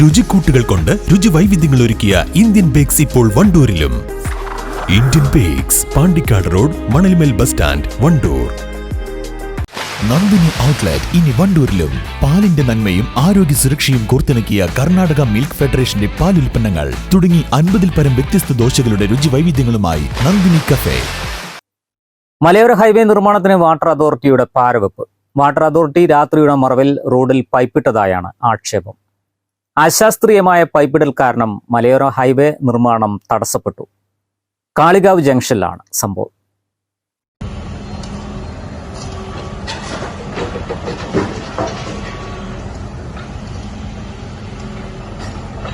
രുചിക്കൂട്ടുകൾ കൊണ്ട് രുചി വൈവിധ്യങ്ങൾ ഒരുക്കിയ ഇന്ത്യൻ ബേക്സ് ഇപ്പോൾ വണ്ടൂരിലും. Indian bakes Pandikkad road Manalmel bus stand Wandoor. Nandini outlet ഇനി വണ്ടൂരിലും. പാലിന്റെ നന്മയും ആരോഗ്യ സുരക്ഷയും കോർത്തിണക്കിയ കർണാടക മിൽക്ക് ഫെഡറേഷന്റെ പാൽ ഉൽപ്പന്നങ്ങൾ തുടങ്ങി അൻപതിൽ പരം വ്യത്യസ്ത ദോശകളുടെ രുചി വൈവിധ്യങ്ങളുമായി നന്ദിനി കഫേ. മലയോര ഹൈവേ നിർമ്മാണത്തിന് വാട്ടർ അതോറിറ്റിയുടെ പാരവെപ്പ് വാട്ടർ അതോറിറ്റി രാത്രിയുടെ മറവിൽ റോഡിൽ പൈപ്പിട്ടതായാണ് ആക്ഷേപം. അശാസ്ത്രീയമായ പൈപ്പിടൽ കാരണം മലയോര ഹൈവേ നിർമ്മാണം തടസ്സപ്പെട്ടു. കാളികാവ് ജംഗ്ഷനിലാണ് സംഭവം.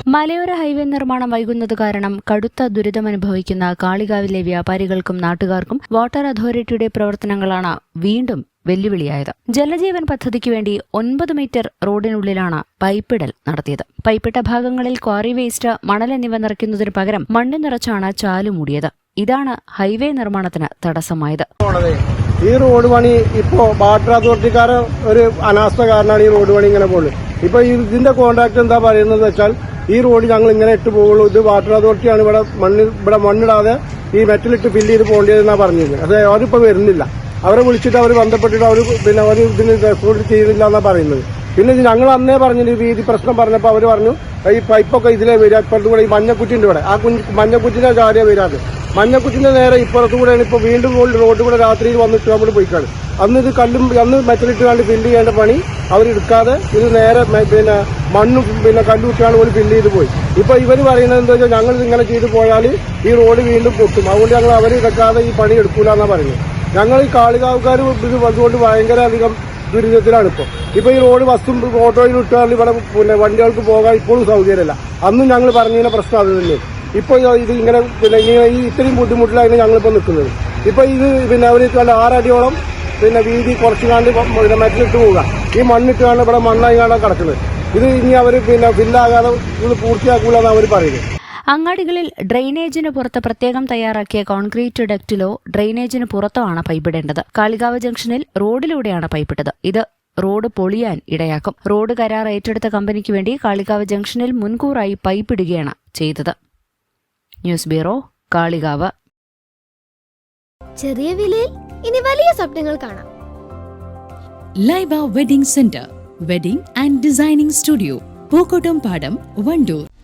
മലയോര ഹൈവേ നിർമ്മാണം വൈകുന്നത് കാരണം കടുത്ത ദുരിതമനുഭവിക്കുന്ന കാളികാവിലെ വ്യാപാരികൾക്കും നാട്ടുകാർക്കും വാട്ടർ അതോറിറ്റിയുടെ പ്രവർത്തനങ്ങളാണ് വീണ്ടും വെല്ലുവിളിയായത്. ജലജീവൻ പദ്ധതിക്ക് വേണ്ടി ഒൻപത് മീറ്റർ റോഡിനുള്ളിലാണ് പൈപ്പിടൽ നടത്തിയത്. പൈപ്പിട്ട ഭാഗങ്ങളിൽ ക്വാറി വേസ്റ്റ് മണൽ എന്നിവ നിറയ്ക്കുന്നതിന് പകരം മണ്ണ് നിറച്ചാണ് ചാലു മൂടിയത്. ഇതാണ് ഹൈവേ നിർമ്മാണത്തിന് തടസ്സമായത്. ഈ റോഡ് പണി ഇപ്പോ വാട്ടർ അതോറിറ്റിക്കാരെ ഒരു അനാസ്ഥ കാരണമാണ് ഈ റോഡ് പണി ഇങ്ങനെ പോകുന്നത് ഇപ്പൊ ഇതിന്റെ കോൺട്രാക്ട് എന്താ പറയുന്നത് വെച്ചാൽ ഈ റോഡ് ഞങ്ങൾ ഇങ്ങനെ ഇട്ട് പോകുള്ളൂ. ഇത് വാട്ടർ അതോറിറ്റിയാണ് ഇവിടെ മണ്ണ് ഇവിടെ മണ്ണിടാതെ ഈ മെറ്റലിട്ട് ഫില്ല് ചെയ്ത് പോകേണ്ടതെന്നാ പറഞ്ഞിരുന്നത്. അത് അവരിപ്പോ വരുന്നില്ല. അവരെ വിളിച്ചിട്ട് അവർ ബന്ധപ്പെട്ടിട്ട് അവർ പിന്നെ അവർ ഇതിന് റെക്കോർഡ് ചെയ്യുന്നില്ല എന്നാ പറയുന്നത്. പിന്നെ ഞങ്ങൾ അന്നേ പറഞ്ഞു ഈ വീതി പ്രശ്നം പറഞ്ഞപ്പോൾ അവർ പറഞ്ഞു ഈ പൈപ്പൊക്കെ ഇതിലേ വരിക ഇപ്പുറത്തു കൂടെ ഈ മഞ്ഞക്കുറ്റിന്റെ ഇവിടെ. ആ കുഞ്ഞ് മഞ്ഞക്കുറ്റിന്റെ കാര്യം വരാത്. മഞ്ഞക്കുറ്റിന്റെ നേരെ ഇപ്പുറത്തു കൂടെയാണ് ഇപ്പൊ വീണ്ടും റോഡ് കൂടെ രാത്രിയിൽ വന്നിട്ട് നമ്മൾ പോയിക്കാണ്. അന്ന് ഇത് കല്ലും അന്ന് മെറ്റലിട്ട് കണ്ട് ഫില്ല് ചെയ്യേണ്ട പണി അവരെടുക്കാതെ ഇത് നേരെ പിന്നെ മണ്ണും പിന്നെ കല്ലും പോലും ഫില്ല് ചെയ്ത് പോയി. ഇപ്പൊ ഇവർ പറയുന്നത് എന്താ വെച്ചാൽ ഞങ്ങൾ ഇങ്ങനെ ചെയ്ത് പോയാൽ ഈ റോഡ് വീണ്ടും പൊട്ടും. അതുകൊണ്ട് ഞങ്ങൾ അവർ എടുക്കാതെ ഈ പണി എടുക്കൂല എന്നാ പറയുന്നത്. ഞങ്ങൾ ഈ കാളികാവുകാർ ഇത് അതുകൊണ്ട് ഭയങ്കര അധികം ദുരിതത്തിലാണ് ഇപ്പോൾ ഇപ്പോൾ ഈ റോഡ് ബസ്സും ഓട്ടോയിൽ ഇട്ടാൽ ഇവിടെ പിന്നെ വണ്ടികൾക്ക് പോകാൻ ഇപ്പോഴും സൗകര്യമല്ല. അന്നും ഞങ്ങൾ പറഞ്ഞതിന് പ്രശ്നം അത് തന്നെ. ഇപ്പോൾ ഇത് ഇങ്ങനെ പിന്നെ ഇങ്ങനെ ഈ ഇത്രയും ബുദ്ധിമുട്ടിലാണ് ഞങ്ങളിപ്പോൾ നിൽക്കുന്നത്. ഇപ്പോൾ ഇത് പിന്നെ അവർ കണ്ട ആറടിയോളം പിന്നെ വീതി കുറച്ച് കാണ്ട് പിന്നെ മറ്റിലിട്ട് പോവുക. ഈ മണ്ണിട്ട് കാണാൻ ഇവിടെ മണ്ണായി കാണാൻ കിടക്കുന്നത്. ഇത് ഇനി അവർ പിന്നെ ഫില്ലാകാതെ ഇത് പൂർത്തിയാക്കൂലെന്നാണ് അവർ പറയുന്നത്. അങ്ങാടികളിൽ ഡ്രെയിനേജിന് പുറത്ത് പ്രത്യേകം തയ്യാറാക്കിയ കോൺക്രീറ്റ് ഡക്റ്റിലോ ഡ്രെയിനേജിന് പുറത്തോ ആണ് പൈപ്പിടേണ്ടത്. കാളികാവ് ജംഗ്ഷനിൽ റോഡിലൂടെയാണ് പൈപ്പിട്ടത്. ഇത് റോഡ് പൊളിയാൻ ഇടയാക്കും. റോഡ് കരാർ ഏറ്റെടുത്ത കമ്പനിക്ക് വേണ്ടി കാളികാവ് ജംഗ്ഷനിൽ മുൻകൂറായി പൈപ്പിടുകയാണ് ചെയ്തത്. News bureau Kalikavu. ചെറിയ വിലയിൽ ഇനി വലിയ സ്വപ്നങ്ങൾ കാണാം. Laiba wedding centre wedding and designing studio Pookkottumpadam Wandoor.